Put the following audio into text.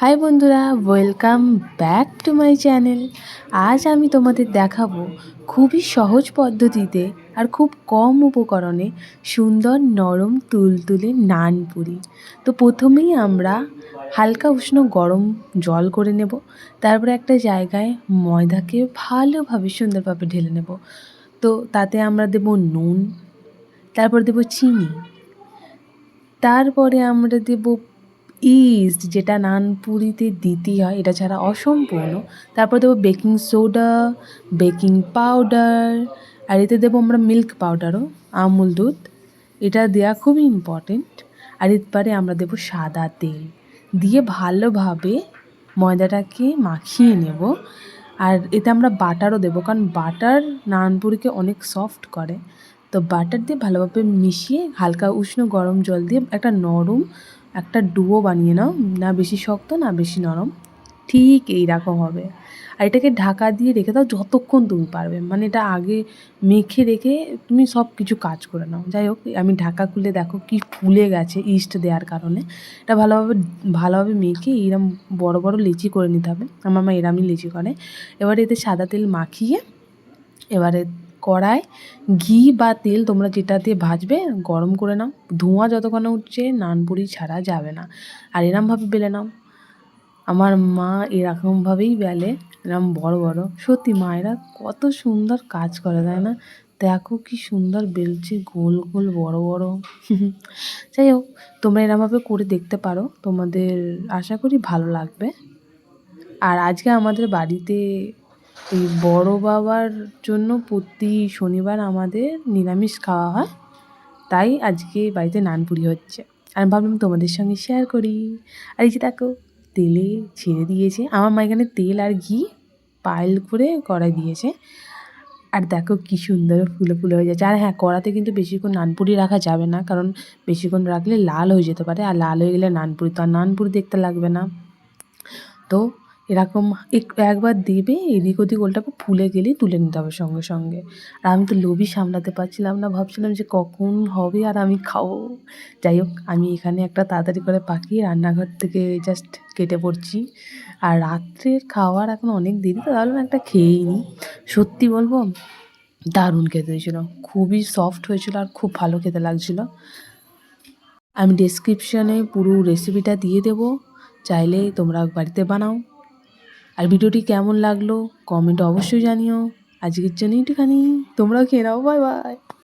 High বন্ধুরা welcome back to my channel আজ আমি তোমাদের দেখাবো খুবই সহজ পদ্ধতিতে আর খুব কম উপকরণে সুন্দর নরম তুলতুলে নান পুরি। তো প্রথমেই আমরা হালকা উষ্ণ গরম জল করে নেব, তারপরে একটা জায়গায় ময়দাকে ভালোভাবে সুন্দরভাবে ঢেলে নেব। তো তাতে আমরা দেব নুন, তারপর দেব চিনি, তারপরে আমরা দেব ইস্ট যেটা নান পুরিতে দিতেই হয়, এটা ছাড়া অসম্পূর্ণ। তারপর দেবো বেকিং সোডা বেকিং পাউডার আর এতে দেবো আমরা মিল্ক পাউডারও আমুল দুধ। এটা দেওয়া খুবই ইম্পর্টেন্ট আর এরপরে আমরা দেবো সাদা তেল। দিয়ে ভালোভাবে ময়দাটাকে মাখিয়ে নেব। আর এতে আমরা বাটারও দেবো, কারণ বাটার নানপুরিকে অনেক সফট করে। তো বাটার দিয়ে ভালোভাবে মিশিয়ে হালকা উষ্ণ গরম জল দিয়ে একটা নরম একটা ডুয়ো বানিয়ে নাও, না বেশি শক্ত, না বেশি নরম। ঠিক এই রকম হবে। আর এটাকে ঢাকা দিয়ে রেখে দাও যতক্ষণ তুমি পারবে। মানে এটা আগে মেখে রেখে তুমি সব কিছু কাজ করে নাও। যাই হোক, আমি ঢাকা খুলে দেখো কি ফুলে গেছে ইস্ট দেওয়ার কারণে। এটা ভালোভাবে ভালোভাবে মেখে এরম বড় বড় লিচি করে নিতে হবে। আমার মা এরামই লিচি করে। এবারে এতে সাদা তেল মাখিয়ে, এবারে কড়ায় ঘি বা তেল তোমরা যেটা দিয়ে ভাজবে গরম করে নাও। ধোঁয়া যতক্ষণ উঠছে নানপুরি ছাড়া যাবে না। আর এরমভাবে বেলে নাও। আমার মা এরকমভাবেই বেলে, এরম বড় বড়। সত্যি মায়েরা কত সুন্দর কাজ করে, তাই না? দেখো কি সুন্দর বেলছে, গোল গোল বড় বড়। যাই হোক, তোমরা এরমভাবে করে দেখতে পারো। তোমাদের আশা করি ভালো লাগবে। আর আজকে আমাদের বাড়িতে এই বড় বাবার জন্য প্রতি শনিবার আমাদের নিরামিষ খাওয়া হয়। তাই আজকে বাড়িতে নানপুরি হচ্ছে। আমি ভাবলাম তোমাদের সঙ্গে শেয়ার করি। আর এই যে দেখো, তেলে ছেড়ে দিয়েছে। আমার মা এখানে তেল আর ঘি পাইল করে কড়াই দিয়েছে। আর দেখো কি সুন্দর ফুলে ফুলে হয়ে যাচ্ছে। আর হ্যাঁ কড়াতে কিন্তু বেশিক্ষণ নানপুরি রাখা যাবে না। কারণ বেশিক্ষণ রাখলে লাল হয়ে যেতে পারে। আর লাল হয়ে গেলে নানপুরি তো আর নানপুরি দেখতে লাগবে না। তো এরকম একবার দেবে, এদিক ওদিক ওলটাকে ফুলে গেলেই তুলে নিতে হবে সঙ্গে সঙ্গে। আর আমি তো লোভই সামলাতে পারছিলাম না, ভাবছিলাম যে কখন হবে আর আমি খাব। যাই হোক, আমি এখানে একটা তাড়াতাড়ি করে পাকিয়ে রান্নাঘর থেকে জাস্ট কেটে পড়ছি। আর রাত্রের খাওয়ার এখন অনেক দেরি, তো ভাবলাম একটা খেয়েই নিই সত্যি বলব, দারুণ খেতে হয়েছিল। খুবই সফট হয়েছিল আর খুব ভালো খেতে লাগছিল। আমি ডেসক্রিপশানে পুরো রেসিপিটা দিয়ে দেবো। চাইলে তোমরা বাড়িতে বানাও। আর ভিডিওটি কেমন লাগল কমেন্ট অবশ্যই জানিও। আজকের জন্য একটুখানি তোমরাও খেয়ে নাও বাই বাই